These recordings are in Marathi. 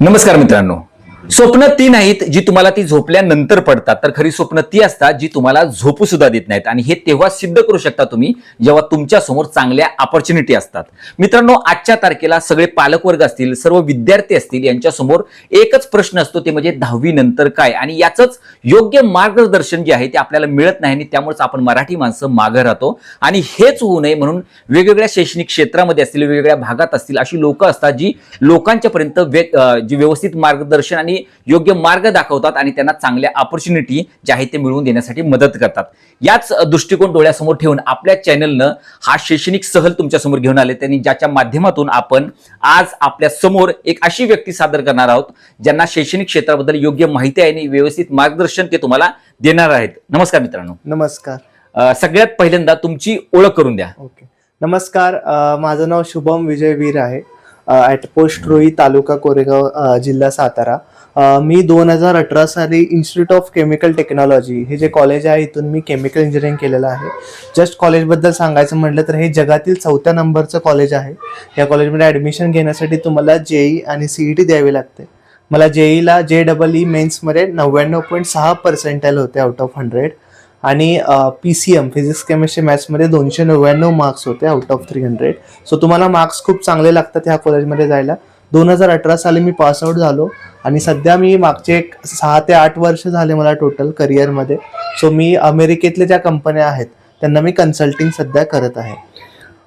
नमस्कार मित्रांनो स्वप्न ती नाहीत जी तुम्हाला ती झोपल्यानंतर पडतात. तर खरी स्वप्न ती असतात जी तुम्हाला झोपू सुद्धा देत नाहीत. आणि हे तेव्हा सिद्ध करू शकता तुम्ही जेव्हा तुमच्यासमोर चांगल्या अपॉर्च्युनिटी असतात. मित्रांनो आजच्या तारखेला सगळे पालकवर्ग असतील सर्व विद्यार्थी असतील यांच्यासमोर एकच प्रश्न असतो ते म्हणजे दहावी नंतर काय? आणि याचंच योग्य मार्गदर्शन जे आहे ते आपल्याला मिळत नाही आणि त्यामुळेच आपण मराठी माणसं मागं राहतो. आणि हेच होऊ नये म्हणून वेगवेगळ्या शैक्षणिक क्षेत्रामध्ये असतील वेगवेगळ्या भागात असतील अशी लोकं असतात जी लोकांच्यापर्यंत जी व्यवस्थित मार्गदर्शन आणि योग्य मार्ग दाखवतात आणि त्यांना चांगल्या ऑपॉर्च्युनिटी ज्या आहेत ते मिळवून देण्यासाठी मदत करतात. याच दृष्टिकोन डोळ्यासमोर ठेवून आपल्या चॅनलनं हा शैक्षणिक सहल तुमच्यासमोर घेऊन आले त्यांनी ज्याच्या माध्यमातून आपण आज आपल्यासमोर एक अशी व्यक्ती सादर करणार आहोत ज्यांना शैक्षणिक क्षेत्राबद्दल योग्य माहिती आहे आणि व्यवस्थित मार्गदर्शन ते तुम्हाला देणार आहेत. नमस्कार मित्रांनो. नमस्कार. सगळ्यात पहिल्यांदा तुमची ओळख करून द्या. ओके. नमस्कार. माझं नाव शुभम विजय वीर आहे. ॲट पोस्ट रोही तालुका कोरेगाव जिल्हा सातारा. मी दोन हजार अठरा साली इन्स्टिट्यूट ऑफ केमिकल टेक्नॉलॉजी हे जे कॉलेज आहे इथून मी केमिकल इंजिनिअरिंग केलेलं आहे. जस्ट कॉलेजबद्दल सांगायचं म्हटलं तर हे जगातील चौथ्या नंबरचं कॉलेज आहे. या कॉलेजमध्ये ॲडमिशन घेण्यासाठी तुम्हाला जेई आणि सीई टी द्यावी लागते. मला जेईला जे डबल ई मेन्समध्ये नव्याण्णव पॉईंट सहा पर्सेंटाईल होते आउट ऑफ हंड्रेड आणि P C M physics chemistry मॅथ्समध्ये दोनशे नव्याण्णव मार्क्स होते out of three hundred so तुम्हाला मार्क्स खूप चांगले लागतात ह्या कॉलेजमध्ये जायला. दोन हजार अठरा साली मी पास आउट झालो. आणि सध्या मी मागचे एक सहा ते आठ वर्ष झाले मला टोटल करिअरमध्ये सो मी अमेरिकेतले ज्या कंपन्या आहेत त्यांना मी कन्सल्टिंग सध्या करत आहे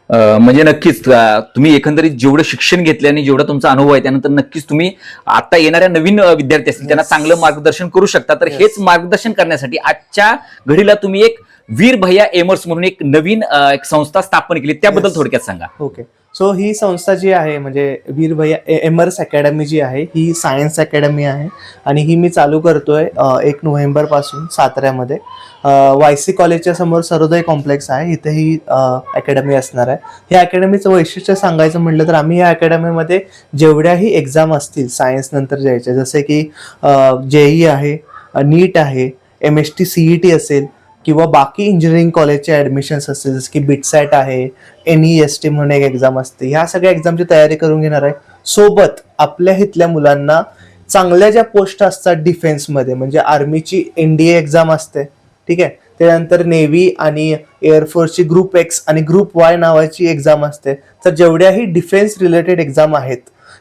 म्हणजे नक्कीच तुम्ही एकंदरीत जेवढं शिक्षण घेतले आणि जेवढा तुमचा अनुभव आहे त्यानंतर नक्कीच तुम्ही आता येणाऱ्या नवीन विद्यार्थी असतील त्यांना. चांगलं मार्गदर्शन करू शकता तर. हेच मार्गदर्शन करण्यासाठी आजच्या घडीला तुम्ही एक वीर भैया एमर्स म्हणून एक नवीन एक संस्था स्थापन केली त्याबद्दल. थोडक्यात सांगा ओके सो ही संस्था जी आहे म्हणजे वीर भैया एमर्स अकॅडमी जी आहे ही सायन्स अकॅडमी आहे. आणि ही मी चालू करतोय एक नोव्हेंबरपासून साताऱ्यामध्ये वाय सी कॉलेजच्या समोर सर्वोदय कॉम्प्लेक्स आहे. इथे ही अकॅडमी असणार आहे. ह्या अकॅडमीचं वैशिष्ट्य सांगायचं म्हटलं तर आम्ही या अकॅडमीमध्ये जेवढ्याही एक्झाम असतील सायन्स नंतर जायच्या जसे की जेई आहे नीट आहे M S T C E T असेल किंवा बाकी इंजिनिअरिंग कॉलेजचे ॲडमिशन्स असतील जसं की बिटसॅट आहे एन ई एस टी म्हणून एक एक्झाम असते ह्या सगळ्या एक्झामची तयारी करून घेणार आहे. सोबत आपल्या इथल्या मुलांना चांगल्या ज्या पोस्ट असतात डिफेन्समध्ये म्हणजे आर्मीची एन डी ए एक्झाम असते ठीक आहे? त्यानंतर नेव्ही आणि एअरफोर्सची ग्रुप एक्स आणि ग्रुप वाय नावाची एक्झाम असते. तर जेवढ्याही डिफेन्स रिलेटेड एक्झाम आहेत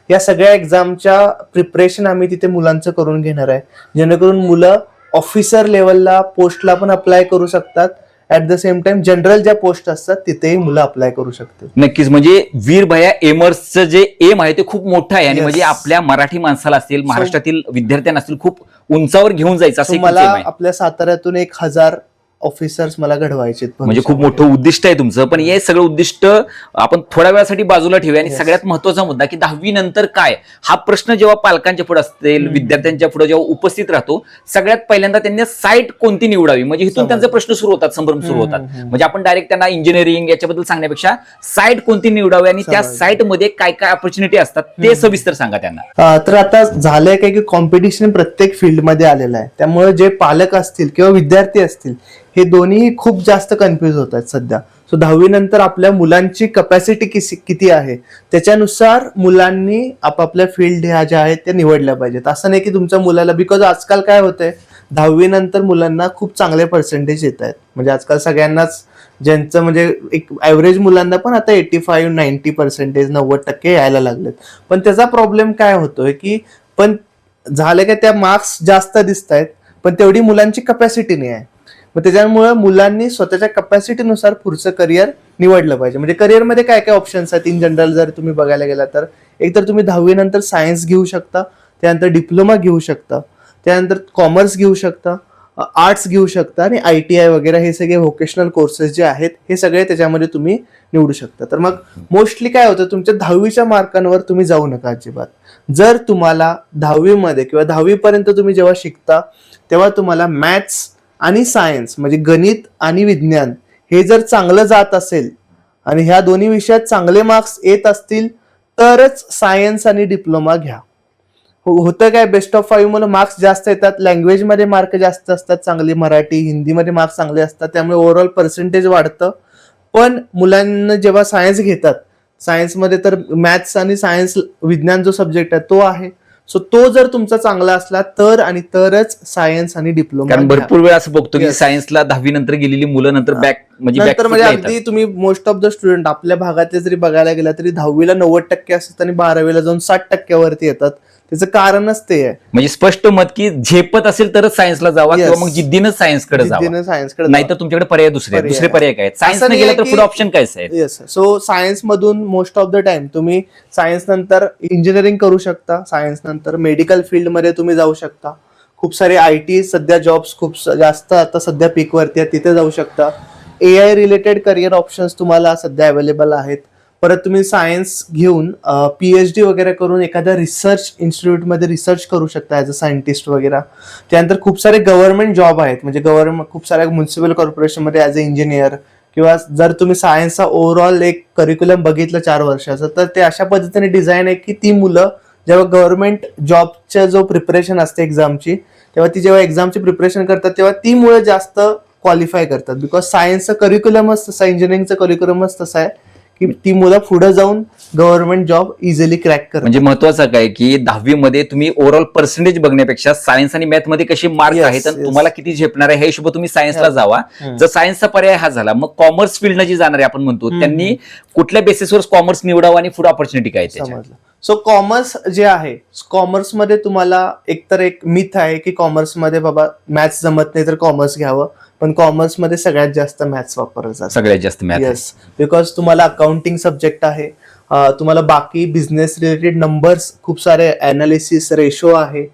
या सगळ्या एक्झामच्या प्रिपरेशन आम्ही तिथे मुलांचं करून घेणार आहे. जेणेकरून मुलं ऑफिसर लेवलला पोस्टला पण अप्लाय करू शकतात at the same time general ज्या पोस्ट असतात तिथेही मुलं अप्लाय करू शकतात नक्कीच म्हणजे वीर भैया एमर्सचं जे एम आहे ते खूप मोठं आहे आणि Yes. म्हणजे आपल्या मराठी माणसाला असतील महाराष्ट्रातील विद्यार्थ्यांना असतील खूप उंचावर घेऊन जायचं असं एक मला aim आहे. आपल्या साताऱ्यातून एक हजार ऑफिसर्स मला घडवायचे म्हणजे खूप मोठं उद्दिष्ट आहे तुमचं पण हे सगळं उद्दिष्ट आपण थोड्या वेळासाठी बाजूला ठेवूया आणि. सगळ्यात महत्त्वाचा मुद्दा की दहावी नंतर काय हा प्रश्न जेव्हा पालकांच्या पुढे असतील. विद्यार्थ्यांच्या पुढे जेव्हा उपस्थित राहतो सगळ्यात पहिल्यांदा त्यांनी साईट कोणती निवडावी म्हणजे इथून. त्यांचे प्रश्न सुरू होतात संभ्रम सुरू होतात. म्हणजे आपण डायरेक्ट त्यांना इंजिनिअरिंग याच्याबद्दल सांगण्यापेक्षा साईट कोणती निवडावी आणि त्या. साईटमध्ये काय काय ऑपॉर्च्युनिटी असतात ते. सविस्तर सांगा त्यांना तर आता झालंय काय की कॉम्पिटिशन प्रत्येक फील्डमध्ये आलेलं आहे त्यामुळे जे पालक असतील किंवा विद्यार्थी असतील हे दोन्ही खूप जास्त कन्फ्युज होत आहेत सध्या. सो दहावी नंतर आपल्या मुलांची कपॅसिटी किती आहे? त्याच्यानुसार मुलांनी आपापल्या फील्ड ह्या ज्या आहेत त्या निवडल्या पाहिजेत. असं नाही की तुमच्या मुलाला बिकॉज आजकाल काय होतंय? दहावी नंतर मुलांना खूप चांगले पर्सेंटेज येत आहेत. म्हणजे आजकाल सगळ्यांनाच ज्यांचं म्हणजे एक ॲव्हरेज मुलांना पण आता एटी फाईव्ह नाईन्टी पर्सेंटेज नव्वद टक्के यायला लागलेत. पण त्याचा प्रॉब्लेम काय होतोय की पण झालं का त्या मार्क्स जास्त दिसत आहेत पण तेवढी मुलांची कपॅसिटी नाही आहे. मग त्याच्यामुळे मुलांनी स्वतःच्या कपॅसिटीनुसार पुढचं करिअर निवडलं पाहिजे. म्हणजे करिअरमध्ये काय काय ऑप्शन्स आहेत? इन जनरल जर तुम्ही बघायला गेला तर. एक तर तुम्ही दहावीनंतर सायन्स घेऊ शकता. त्यानंतर डिप्लोमा घेऊ शकता. त्यानंतर कॉमर्स घेऊ शकता. आर्ट्स घेऊ शकता आणि आय टी आय वगैरे हे सगळे व्होकेशनल कोर्सेस जे आहेत हे सगळे त्याच्यामध्ये तुम्ही निवडू शकता. तर मग मोस्टली काय होतं? तुमच्या दहावीच्या मार्कांवर तुम्ही जाऊ नका अजिबात. जर तुम्हाला दहावीमध्ये किंवा दहावीपर्यंत तुम्ही जेव्हा शिकता तेव्हा तुम्हाला मॅथ्स आणि सायन्स म्हणजे गणित आणि विज्ञान हे जर चांगलं जात असेल आणि ह्या दोन्ही विषयात चांगले मार्क्स येत असतील तरच सायन्स आणि डिप्लोमा घ्या. हो- होतं काय बेस्ट ऑफ फाईव्ह मुलं मार्क्स जास्त येतात लँग्वेजमध्ये मार्क जास्त असतात चांगली मराठी हिंदीमध्ये मार्क्स चांगले असतात त्यामुळे ओव्हरऑल पर्सेंटेज वाढतं. पण मुलांना जेव्हा सायन्स घेतात सायन्समध्ये तर मॅथ्स आणि सायन्स विज्ञान जो सब्जेक्ट आहे तो आहे. सो तो जर तुमचा चांगला असला तर आणि तरच सायन्स आणि डिप्लोमा कारण भरपूर वेळा असं बघतो की. सायन्सला दहावी नंतर गेलेली मुलं नंतर. बॅक नंतर म्हणजे ला अगदी तुम्ही मोस्ट ऑफ द स्टुडंट आपल्या भागातले जरी बघायला गेला तरी दहावीला नव्वद टक्के असतात आणि बारावीला जाऊन साठ टक्क्यावरती येतात. त्याचं कारणच ते आहे म्हणजे स्पष्ट मत की झेपत असेल तरच सायन्सला जावा Yes. किंवा मग जिद्दीनं सायन्सकडे जावा. सायन्सकडे नाहीतर तुमच्याकडे पर्याय दुसरे आहेत. पर्याय दुसरे आहे. पर्याय काय सायन्स नाही गेला आहे तर की- पुढे ऑप्शन काय आहेत? येस सो सायन्स मधून मोस्ट ऑफ द टाइम तुम्ही सायन्स नंतर इंजिनिअरिंग करू शकता. सायन्स नंतर मेडिकल फील्डमध्ये तुम्ही जाऊ शकता. खूप सारे आय टी सध्या जॉब्स खूप स- जास्त आता सध्या पीक वरती आहेत. तिथे जाऊ शकता. A I related career options तुम्हाला सध्या अवेलेबल आहेत. परत तुम्ही सायन्स घेऊन पी एच डी वगैरे करून एखाद्या रिसर्च इन्स्टिट्यूटमध्ये रिसर्च करू शकता ॲज अ सायंटिस्ट वगैरे. त्यानंतर खूप सारे गव्हर्नमेंट जॉब आहेत. म्हणजे गव्हर्नमेंट खूप साऱ्या म्युन्सिपल कॉर्पोरेशनमध्ये ॲज अ इंजिनियर किंवा जर तुम्ही सायन्सचा ओव्हरऑल एक करिक्युलम बघितलं चार वर्षाचं तर ते अशा पद्धतीने डिझाईन आहे की ती मुलं जेव्हा गव्हर्नमेंट जॉबच्या जो प्रिपरेशन असते एक्झामची तेव्हा ती जेव्हा एक्झामची प्रिपरेशन करतात तेव्हा ती मुलं जास्त क्वालिफाय करतात. बिकॉज सायन्सचं करिक्युलमच तसं इंजिनिअरिंगचं करिक्युलमच तसं आहे की ती मुलं पुढे जाऊन गव्हर्नमेंट जॉब इझिली क्रॅक करतात म्हणजे महत्वाचं काय की दहावी मध्ये तुम्ही ओव्हरऑल पर्सेंटेज बघण्यापेक्षा सायन्स आणि मॅथमध्ये कसे मार्क आहेत आणि yes. तुम्हाला किती झेपणार आहे हे हिशोब तुम्ही सायन्सला. जावा. जर सायन्सचा पर्याय हा झाला मग कॉमर्स फील्डनं जी जाणार आहे आपण म्हणतो. त्यांनी कुठल्या बेसिसवर कॉमर्स निवडावं आणि पुढे ऑपॉर्च्युनिटी काय सो कॉमर्स जे आहे कॉमर्समध्ये तुम्हाला एकतर एक मिथ आहे की कॉमर्समध्ये बाबा मॅथ्स जमत नाही तर कॉमर्स घ्यावं पण कॉमर्समध्ये सगळ्यात जास्त मॅथ्स वापरलं जातं सगळ्यात जास्त मॅथ येस बिकॉज तुम्हाला अकाउंटिंग सब्जेक्ट आहे तुम्हाला बाकी बिझनेस रिलेटेड नंबर्स खूप सारे अनालिसिस रेशो आहे.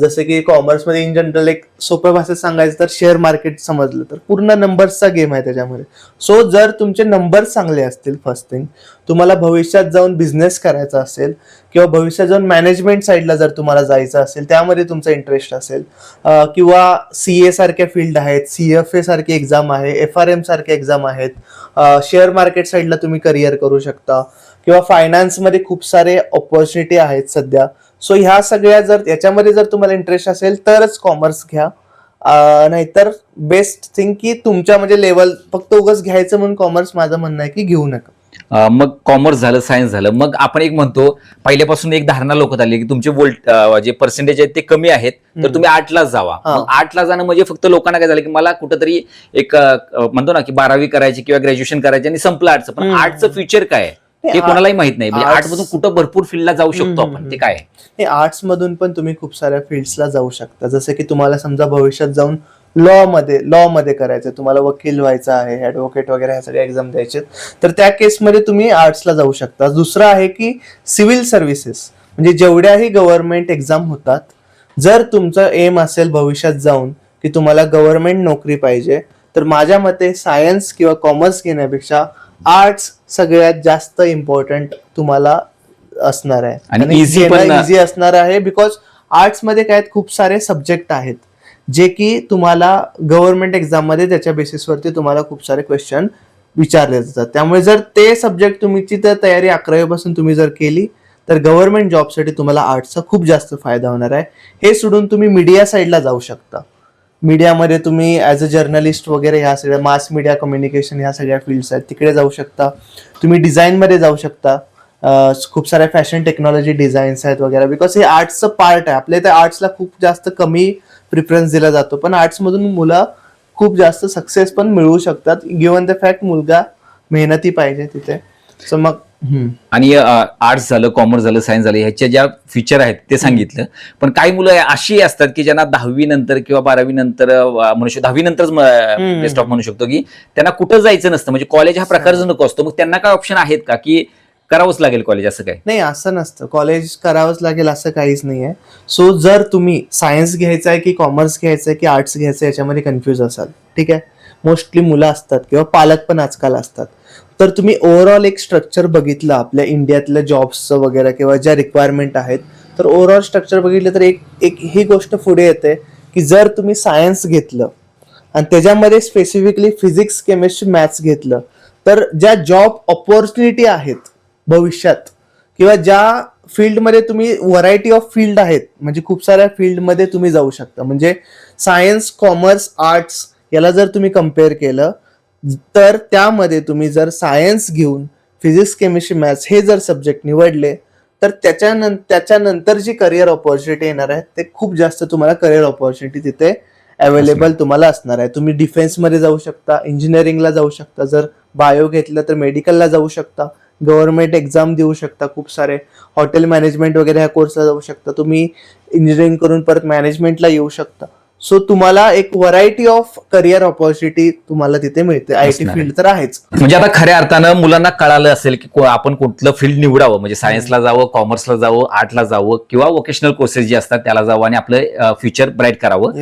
जसं की कॉमर्समध्ये इन जनरल एक सोप्या भाषेत सांगायचं तर शेअर मार्केट समजलं तर पूर्ण नंबर्सचा गेम आहे त्याच्यामध्ये. सो जर तुमचे नंबर्स चांगले असतील फर्स्ट थिंग तुम्हाला भविष्यात जाऊन बिझनेस करायचा असेल किंवा भविष्यात जाऊन मॅनेजमेंट साईडला जर तुम्हाला जायचं असेल त्यामध्ये तुमचा इंटरेस्ट असेल किंवा सी ए सारख्या फील्ड आहेत सी एफ ए सारखी एक्झाम आहे एफ आर एमसारखे एक्झाम आहेत शेअर मार्केट साईडला तुम्ही करिअर करू शकता. किंवा फायनान्समध्ये खूप सारे ऑपॉर्च्युनिटी आहेत सध्या. सो ह्या सगळ्या जर याच्यामध्ये जर तुम्हाला इंटरेस्ट असेल तरच कॉमर्स घ्या. नाहीतर बेस्ट थिंग की तुमच्या म्हणजे लेवल फक्त उगाच घ्यायचं म्हणून कॉमर्स माझं म्हणणं आहे की घेऊ नका. मग कॉमर्स झालं सायन्स झालं. मग आपण एक म्हणतो पहिल्यापासून एक धारणा लोकात आली की तुमचे वोल्ट जे पर्सेंटेज आहेत ते कमी आहेत तर. तुम्ही आठलाच जावा. मग आठला जाणं म्हणजे फक्त लोकांना काय झालं की मला कुठंतरी एक म्हणतो ना की बारावी करायची किंवा ग्रॅज्युएशन करायची आणि संपलं आर्टचं पण. आर्टचं फ्युचर काय आहे? ते हे कोणालाही माहीत नाही. म्हणजे arts- आर्ट मधून कुठं भरपूर फील्डला जाऊ शकतो आपण ते काय? हे आर्ट्स मधून पण तुम्ही खूप साऱ्या फील्ड्सला जाऊ शकता. जसं की तुम्हाला समजा भविष्यात जाऊन लॉ मध्ये लॉ मध्ये करायचं तुम्हाला वकील व्हायचं आहे ऍडव्होकेट वगैरे ह्या सगळ्या एक्झाम द्यायचे तर त्या केसमध्ये तुम्ही आर्ट्सला जाऊ शकता. दुसरं आहे की सिव्हिल सर्व्हिसेस म्हणजे जेवढ्याही गव्हर्नमेंट एक्झाम होतात जर तुमचं एम असेल भविष्यात जाऊन की तुम्हाला गव्हर्नमेंट नोकरी पाहिजे तर माझ्या मते सायन्स किंवा कॉमर्स घेण्यापेक्षा आर्ट्स सगळ्यात जास्त इम्पॉर्टंट तुम्हाला असणार आहे. आणि इझी असणार आहे बिकॉज आर्ट्समध्ये काय खूप सारे सब्जेक्ट आहेत. जे की तुम्हाला गव्हर्नमेंट एक्झाममध्ये त्याच्या बेसिसवरती तुम्हाला खूप सारे क्वेश्चन विचारले जातात. त्यामुळे जर ते सब्जेक्ट तुमची तर तयारी अकरावीपासून तुम्ही जर केली तर गव्हर्नमेंट जॉबसाठी तुम्हाला आर्ट्सचा खूप जास्त फायदा होणार आहे. हे सोडून तुम्ही मीडिया साईडला जाऊ शकता. मीडियामध्ये तुम्ही ॲज अ जर्नलिस्ट वगैरे ह्या सगळ्या मास मीडिया कम्युनिकेशन ह्या सगळ्या फील्ड्स आहेत तिकडे जाऊ शकता. तुम्ही डिझाईनमध्ये जाऊ शकता. खूप साऱ्या फॅशन टेक्नॉलॉजी डिझाईन्स आहेत वगैरे. बिकॉज हे आर्ट्सचं पार्ट आहे. आपल्या इथे आर्ट्सला खूप जास्त कमी प्रिफरन्स दिला जातो. पण आर्ट्समधून मुलं खूप जास्त सक्सेस पण मिळवू शकतात. गिवन द फॅक्ट मुलगा मेहनती पाहिजे तिथे. सो मग आणि आर्ट्स झालं कॉमर्स झालं सायन्स झालं ह्याच्या ज्या फीचर आहेत ते सांगितलं. पण काही मुलं अशी असतात की ज्यांना दहावी नंतर किंवा बारावी नंतर म्हणू शकतो दहावी नंतरच. बेस्ट ऑफ म्हणू शकतो की त्यांना कुठं जायचं नसतं. म्हणजे कॉलेज हा प्रकारच नको असतो. मग त्यांना काय ऑप्शन आहेत का? की करावंच लागेल कॉलेज असं काय नाही असं नसतं. कॉलेज करावंच लागेल असं काहीच नाही आहे सो जर तुम्ही सायन्स घ्यायचं आहे की कॉमर्स घ्यायचं आहे की आर्ट्स घ्यायचं आहे याच्यामध्ये कन्फ्यूज असाल. ठीक आहे? मोस्टली मुलं असतात किंवा पालक पण आजकाल असतात. तर तुम्ही ओव्हरऑल एक स्ट्रक्चर बघितलं आपल्या इंडियातल्या जॉब्सचं वगैरे किंवा ज्या रिक्वायरमेंट आहेत तर ओव्हरऑल स्ट्रक्चर बघितलं तर एक एक ही गोष्ट पुढे येते की जर तुम्ही सायन्स घेतलं आणि त्याच्यामध्ये स्पेसिफिकली फिजिक्स केमिस्ट्री मॅथ्स घेतलं तर ज्या जॉब ऑपॉर्च्युनिटी आहेत भविष्यात किंवा ज्या फील्डमध्ये तुम्ही व्हरायटी ऑफ फील्ड आहेत म्हणजे खूप साऱ्या फील्डमध्ये तुम्ही जाऊ शकता. म्हणजे सायन्स कॉमर्स आर्ट्स याला जर तुम्ही कंपेअर केलं तर त्यामध्ये तुम्ही जर सायन्स घेऊन फिजिक्स केमिस्ट्री मॅथ्स हे जर सब्जेक्ट निवडले तर त्याच्यानंतर त्याच्यानंतर जी करिअर ऑपॉर्च्युनिटी येणार आहे ते खूप जास्त तुम्हाला करिअर ऑपॉर्च्युनिटी तिथे अवेलेबल तुम्हाला असणार आहे. तुम्ही डिफेन्समध्ये जाऊ शकता इंजिनिअरिंगला जाऊ शकता जर बायो घेतलं तर मेडिकलला जाऊ शकता गव्हर्नमेंट एक्झाम देऊ शकता खूप सारे हॉटेल मॅनेजमेंट वगैरे ह्या कोर्सला जाऊ शकता तुम्ही इंजिनिअरिंग करून परत मॅनेजमेंटला येऊ शकता. सो तुम्हाला एक व्हरायटी ऑफ करिअर ऑपॉर्च्युनिटी तुम्हाला तिथे मिळते. I T. फील्ड तर आहेच. म्हणजे आता खऱ्या अर्थानं मुलांना कळालं असेल की को- आपण कुठलं फील्ड निवडावं. म्हणजे सायन्सला जावं कॉमर्सला जावं आर्टला जावं किंवा वोकेशनल कोर्सेस जे असतात त्याला जावं आणि आपलं फ्युचर ब्राईट करावं.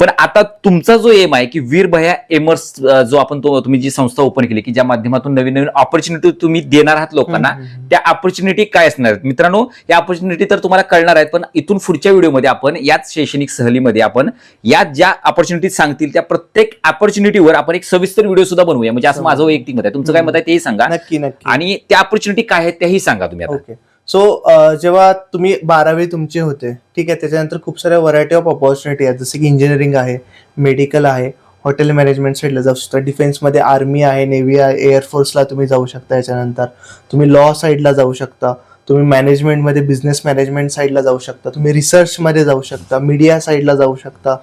पण आता तुमचा जो एम आहे की वीर भया एमर्स जो आपण तुम्ही जी संस्था ओपन केली की ज्या माध्यमातून नवीन नवीन ऑपॉर्च्युनिटी तुम्ही देणार आहात लोकांना त्या ऑपॉर्च्युनिटी काय असणार आहेत? मित्रांनो या ऑपॉर्च्युनिटी तर तुम्हाला कळणार आहेत पण इथून पुढच्या व्हिडिओमध्ये आपण याच शैक्षणिक सहलीमध्ये आपण या ज्या ऑपॉर्च्युनिटी सांगतील त्या प्रत्येक ऑपॉर्च्युनिटीवर आपण एक सविस्तर व्हिडिओ सुद्धा बनवूया. म्हणजे असं माझं वैयक्तिक मत आहे. तुमचं काय मत आहे तेही सांगा. नक्की नक्की. आणि त्या ऑपॉर्च्युनिटी काय आहेत त्याही सांगा तुम्ही आता. ओके. सो जेव्हा तुम्ही बारावी तुमचे होते ठीक आहे त्याच्यानंतर खूप साऱ्या व्हरायटी ऑफ ऑपॉर्च्युनिटी आहेत. जसं की इंजिनिअरिंग आहे मेडिकल आहे हॉटेल मॅनेजमेंट साईडला जाऊ शकता. डिफेन्समध्ये आर्मी आहे नेव्ही आहे एअरफोर्सला तुम्ही जाऊ शकता याच्यानंतर. तुम्ही लॉ साईडला जाऊ शकता. तुम्ही मॅनेजमेंटमध्ये बिझनेस मॅनेजमेंट साईडला जाऊ शकता. तुम्ही रिसर्चमध्ये जाऊ शकता मीडिया साईडला जाऊ शकता.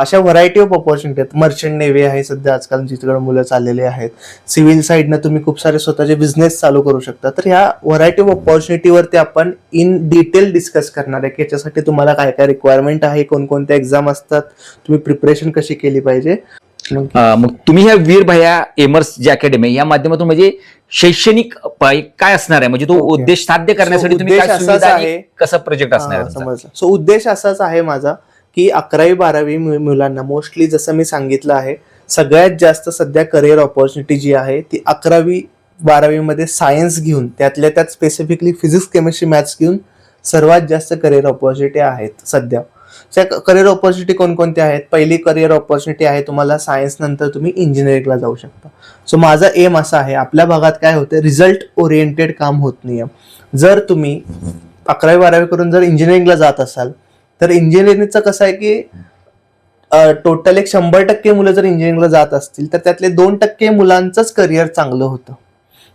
अशा व्हरायटी ऑफ ऑपॉर्च्युनिटी आहेत. मर्चंट नेव्ही आहे सध्या आजकाल जिकडे मुलं चाललेले आहेत. सिव्हिल साईडनं तुम्ही खूप सारे स्वतःचे बिझनेस चालू करू शकता. तर ह्या व्हरायटी ऑफ ऑपॉर्च्युनिटीवरती आपण इन डिटेल डिस्कस करणार आहे की याच्यासाठी तुम्हाला काय काय रिक्वायरमेंट आहे कोणकोणत्या एक्झाम असतात तुम्ही प्रिपरेशन कशी केली पाहिजे. मग तुम्ही ह्या वीर भया एमर्स जी अकॅडमी या माध्यमातून म्हणजे शैक्षणिक काय असणार आहे म्हणजे तो. उद्देश साध्य करण्यासाठी तुम्ही काय कसा प्रोजेक्ट असणार? समजलं सो उद्देश असाच आहे माझा की अकरावी बारावी मुलांना मोस्टली जसं मी सांगितलं आहे सगळ्यात जास्त सध्या करिअर ऑपॉर्च्युनिटी जी आहे ती अकरावी बारावीमध्ये सायन्स घेऊन त्यातल्या त्यात स्पेसिफिकली फिजिक्स केमिस्ट्री मॅथ्स घेऊन सर्वात जास्त करिअर ऑपॉर्च्युनिटी आहेत सध्या त्या करिअर ऑपॉर्च्युनिटी कोणकोणत्या आहेत? पहिली करिअर ऑपॉर्च्युनिटी आहे तुम्हाला सायन्स नंतर तुम्ही इंजिनिअरिंगला जाऊ शकता. सो माझा एम असा आहे आपल्या भागात काय होतं रिझल्ट ओरिएंटेड काम होत नाही जर तुम्ही अकरावी बारावी करून जर इंजिनिअरिंगला जात असाल तर इंजिनिअरिंगचं कसं आहे की टोटल एक शंभर टक्के मुलं जर इंजिनिअरिंगला जात असतील तर त्यातले दोन टक्के मुलांचंच करिअर चांगलं होतं.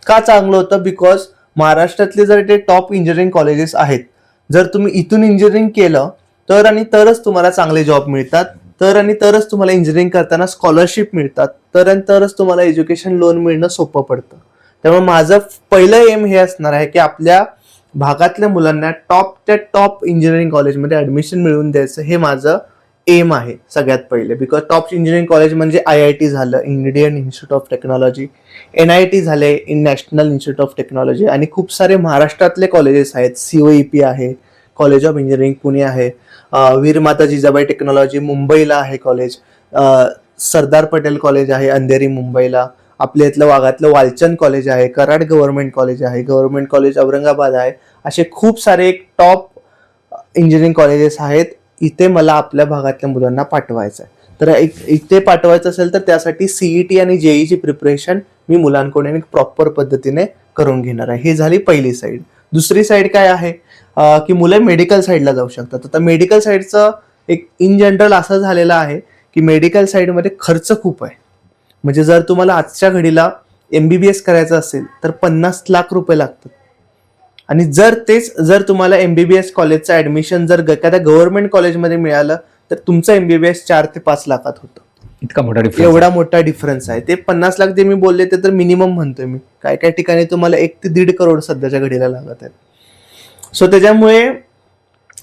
का चांगलं होतं? बिकॉज महाराष्ट्रातले जर ते टॉप इंजिनिअरिंग कॉलेजेस आहेत जर तुम्ही इथून इंजिनिअरिंग केलं तर आणि तरच तुम्हाला चांगले जॉब मिळतात. तर आणि तरच तुम्हाला इंजिनिअरिंग करताना स्कॉलरशिप मिळतात. तर आणि तरच तुम्हाला एज्युकेशन लोन मिळणं सोपं पडतं. त्यामुळे माझं पहिलं एम हे असणार आहे की आपल्या भागातल्या मुलांना टॉप त्या टॉप इंजिनिअरिंग कॉलेजमध्ये ॲडमिशन मिळवून द्यायचं हे माझं एम आहे सगळ्यात पहिले. बिकॉज टॉप इंजिनिअरिंग कॉलेज म्हणजे आय आय टी झालं Indian institute of technology N I T झाले in national institute of technology आणि खूप सारे महाराष्ट्रातले कॉलेजेस आहेत. सी ओ ई पी आहे. कॉलेज ऑफ इंजिनिअरिंग पुणे आहे. वीर माता जिजाबाई टेक्नॉलॉजी मुंबईला आहे कॉलेज सरदार पटेल कॉलेज आहे अंधेरी मुंबईला. आपल्या इथलं वाघातलं वालचंद कॉलेज आहे कराड गव्हर्नमेंट कॉलेज आहे. गव्हर्नमेंट कॉलेज औरंगाबाद आहे. असे खूप सारे एक टॉप इंजिनिअरिंग कॉलेजेस आहेत. इथे मला आपल्या भागातल्या मुलांना पाठवायचं आहे तर एक इथे पाठवायचं असेल तर त्यासाठी सीईटी आणि जेईची प्रिपरेशन मी मुलांकडून एक प्रॉपर पद्धतीने करून घेणार आहे. ही झाली पहिली साईड दुसरी साईड काय आहे? की मुलं मेडिकल साईडला जाऊ शकतात. आता मेडिकल साईडचं एक इन जनरल असं झालेलं आहे की मेडिकल साईडमध्ये खर्च खूप आहे. म्हणजे जर तुम्हाला आजच्या घडीला एमबीबीएस करायचं असेल तर पन्नास लाख रुपये लागतात. आणि जर तेच जर तुम्हाला एमबीबीएस कॉलेजचं ऍडमिशन जर एखाद्या गव्हर्नमेंट कॉलेजमध्ये मिळालं तर तुमचं एमबीबीएस चार ते पाच लाखात होतं. इतका मोठा डिफरन्स एवढा मोठा डिफरन्स आहे. ते पन्नास लाख जे मी बोलले ते तर मिनिमम म्हणतोय मी. काय काय ठिकाणी तुम्हाला एक ते दीड करोड सध्याच्या घडीला लागत आहेत सो त्याच्यामुळे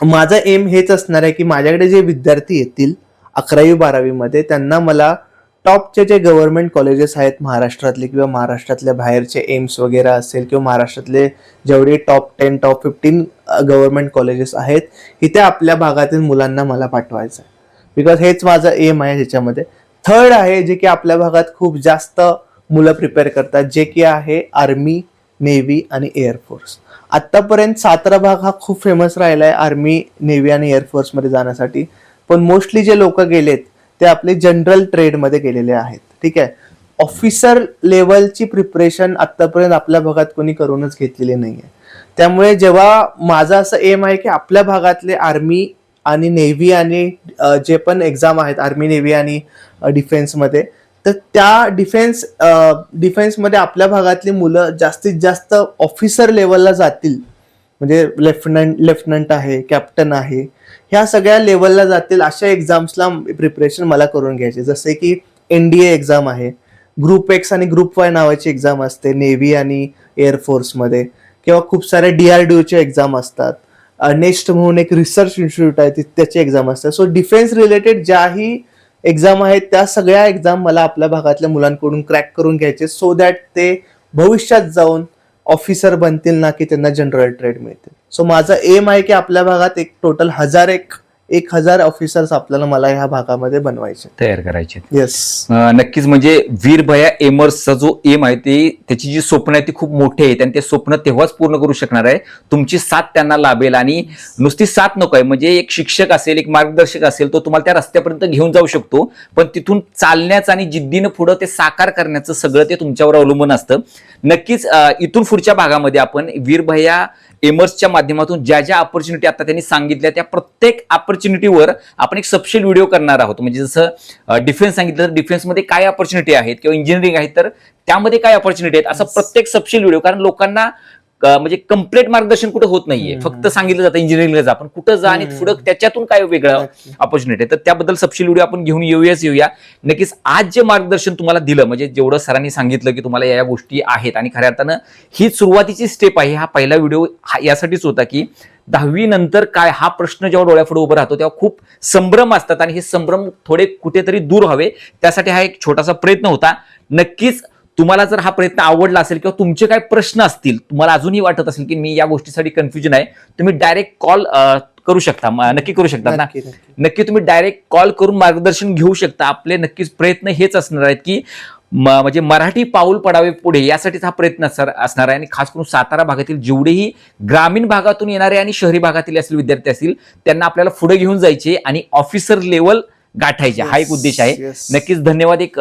माझं एम हेच असणार आहे की माझ्याकडे जे विद्यार्थी येतील अकरावी बारावीमध्ये त्यांना मला टॉपचे जे गव्हर्नमेंट कॉलेजेस आहेत महाराष्ट्रातले किंवा महाराष्ट्रातल्या बाहेरचे एम्स वगैरे असेल किंवा महाराष्ट्रातले जेवढे top ten top fifteen government colleges आहेत इथे आपल्या भागातील मुलांना मला पाठवायचं आहे. बिकॉज हेच माझं एम आहे ह्याच्यामध्ये. थर्ड आहे जे की आपल्या भागात खूप जास्त मुलं प्रिपेअर करतात जे की आहे आर्मी नेव्ही आणि एअरफोर्स आत्तापर्यंत सातारा भाग हा खूप फेमस राहिला आहे आर्मी नेव्ही आणि एअरफोर्समध्ये जाण्यासाठी. पण मोस्टली जे लोक गेलेत ते आपले जनरल ट्रेडमध्ये गेलेले आहेत. ठीक आहे? ऑफिसर लेवलची प्रिपरेशन आत्तापर्यंत आपल्या भागात कोणी करूनच घेतलेली नाही आहे त्यामुळे जेव्हा माझा असं एम आहे की आपल्या भागातले आर्मी आणि नेव्ही आणि जे पण एक्झाम आहेत आर्मी नेव्ही आणि डिफेन्समध्ये तर त्या डिफेन्स डिफेन्समध्ये आपल्या भागातली मुलं जास्तीत जास्त ऑफिसर लेवलला जातील. म्हणजे लेफ्टनंट लेफ्टनंट आहे कॅप्टन आहे. ह्या सगळ्या लेवलला जातील अशा एक्झाम्सला प्रिपरेशन मला करून घ्यायचे. जसे की एन डी ए एक्झाम आहे. ग्रुप एक्स आणि ग्रुप वाय नावाची एक्झाम असते नेव्ही आणि एअरफोर्समध्ये किंवा खूप साऱ्या डी आर डी ओचे एक्झाम असतात. नेक्स्ट म्हणून एक रिसर्च इन्स्टिट्यूट आहे त्याची एक्झाम असतात सो डिफेन्स रिलेटेड ज्याही एक्झाम आहेत त्या सगळ्या एक्झाम मला आपल्या भागातल्या मुलांकडून क्रॅक करून घ्यायचे सो दॅट ते भविष्यात जाऊन ऑफिसर बनतील ना की त्यांना जनरल ट्रेड मिळतील. सो माझा एम आहे की आपल्या भागात एक टोटल हजार एक एक हजार ऑफिसर्स आपल्याला मला ह्या भागामध्ये बनवायचे. तयार करायचे. येस नक्कीच म्हणजे वीरभया एमर्सचा जो एम आहे ते त्याची जी स्वप्न आहे ती खूप मोठी आहेत आणि ते स्वप्न तेव्हाच पूर्ण करू शकणार आहे. तुमची साथ त्यांना लाभेल. आणि नुसती साथ नको आहे. म्हणजे एक शिक्षक असेल एक मार्गदर्शक असेल तो तुम्हाला त्या रस्त्यापर्यंत घेऊन जाऊ शकतो. पण तिथून चालण्याचं आणि जिद्दीनं पुढं ते साकार करण्याचं सगळं ते तुमच्यावर अवलंबून असतं. नक्कीच इथून पुढच्या भागामध्ये आपण वीरभया एमर्सच्या माध्यमातून ज्या ज्या ऑपॉर्च्युनिटी आता त्यांनी सांगितल्या त्या प्रत्येक ऑपॉर्च्युनिटीवर आपण एक सबशेल व्हिडिओ करणार आहोत. म्हणजे जसं डिफेन्स सांगितलं तर डिफेन्समध्ये काय ऑपॉर्च्युनिटी आहेत किंवा इंजिनिअरिंग आहेत तर त्यामध्ये काय ऑपॉर्च्युनिटी आहेत असं प्रत्येक सबशेल व्हिडिओ कारण लोकांना म्हणजे कंप्लीट मार्गदर्शन कुठं होत नाहीये. फक्त सांगितलं जातं इंजिनिअरिंगला जा पण कुठं जा आणि. पुढं त्याच्यातून काय वेगळं. ऑपॉर्च्युनिटी आहे तर त्याबद्दल सबशील व्हिडिओ आपण घेऊन येऊयाच येऊया नक्कीच आज जे मार्गदर्शन तुम्हाला दिलं म्हणजे जेवढं सरांनी सांगितलं की तुम्हाला या गोष्टी आहेत आणि खऱ्या अर्थानं ही सुरुवातीची स्टेप आहे हा पहिला व्हिडिओ हा यासाठीच होता की दहावी नंतर काय हा प्रश्न जेव्हा डोळ्यापुढे उभा राहतो तेव्हा खूप संभ्रम असतात आणि हे संभ्रम थोडे कुठेतरी दूर व्हावे त्यासाठी हा एक छोटासा प्रयत्न होता नक्कीच तुम्हाला जर हा प्रयत्न आवडला असेल किंवा तुमचे काय प्रश्न असतील तुम्हाला अजूनही वाटत असेल की मी या गोष्टीसाठी कन्फ्युजन आहे तुम्ही डायरेक्ट कॉल करू शकता नक्की करू शकता ना? नक्की तुम्ही डायरेक्ट कॉल करून मार्गदर्शन घेऊ शकता. आपले नक्कीच प्रयत्न हेच असणार आहेत की म्हणजे मराठी पाऊल पडावे पुढे यासाठीच हा प्रयत्न असणार असणार आहे. आणि खास करून सातारा भागातील जेवढेही ग्रामीण भागातून येणारे आणि शहरी भागातील असतील विद्यार्थी असतील त्यांना आपल्याला पुढे घेऊन जायचे आणि ऑफिसर लेवल गाठायचे. हा एक उद्देश आहे. नक्कीच धन्यवाद एक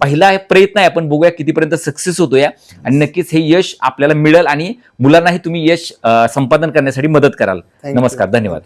पहिला प्रयत्न आहे आपण बघूया कितीपर्यंत सक्सेस होतो या आणि नक्कीच हे यश आपल्याला मिळेल आणि मुलांनाही तुम्ही यश संपादन करण्यासाठी मदत कराल. नमस्कार धन्यवाद.